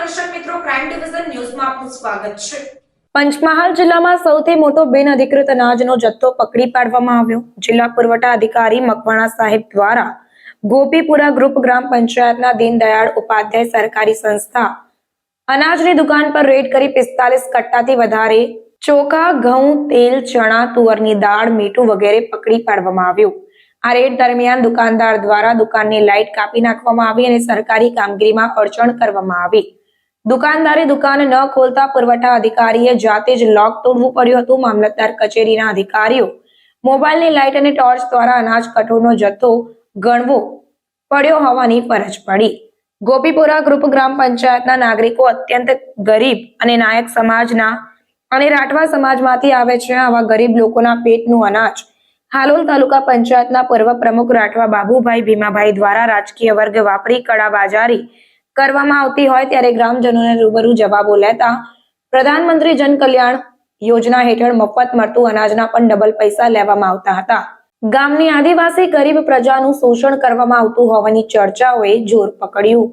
દર્શક મિત્રો crime division ન્યૂઝમાં આપનું સ્વાગત છે. પંચમહાલ જિલ્લામાં સૌથી મોટો બિનઅધિકૃત અનાજનો જથ્થો પકડી પાડવામાં આવ્યો. જિલ્લા પુરવઠા અધિકારી મકવાણા સાહેબ દ્વારા ગોપીપુરા ગ્રુપ ગ્રામ પંચાયતના દીનદયાળ ઉપાધ્યાય સરકારી સંસ્થા અનાજની દુકાન પર રેડ કરી પિસ્તાલીસ કટ્ટાથી વધારે ચોખા, ઘઉં, તેલ, ચણા, તુવરની દાળ, મીઠું વગેરે પકડી પાડવામાં આવ્યું. આ રેડ દરમિયાન દુકાનદાર દ્વારા દુકાનની લાઇટ કાપી નાખવામાં આવી અને સરકારી કામગીરીમાં અડચણ કરવામાં આવી. દુકાનદારે દુકાન ન ખોલતા પુરવઠા અધિકારીએ જાતે જ લોક તોડવું પડ્યું હતું. મામલતદાર કચેરીના અધિકારીઓ મોબાઈલની લાઇટ અને ટોર્ચ દ્વારા અનાજ કઠોળનો જથ્થો ગણવો પડ્યો હોવાની ફરજ પડી. ગોપીપુરા ગ્રુપ ગ્રામ પંચાયતના નાગરિકો અત્યંત ગરીબ અને નાયક સમાજના અને રાઠવા સમાજમાંથી આવે છે. આવા ગરીબ લોકોના પેટનું અનાજ હાલોલ તાલુકા પંચાયતના પૂર્વ પ્રમુખ રાઠવા બાબુભાઈ ભીમાભાઈ દ્વારા રાજકીય વર્ગ વાપરી કડાબાજારી કરવામાં આવતી હોય ત્યારે ગ્રામજનોને રૂબરૂ જવાબો લેતા પ્રધાનમંત્રી જન કલ્યાણ યોજના હેઠળ મફત મળતું અનાજના પણ ડબલ પૈસા લેવામાં આવતા હતા. ગામની આદિવાસી ગરીબ પ્રજાનું શોષણ કરવામાં આવતું હોવાની ચર્ચાઓએ જોર પકડ્યું.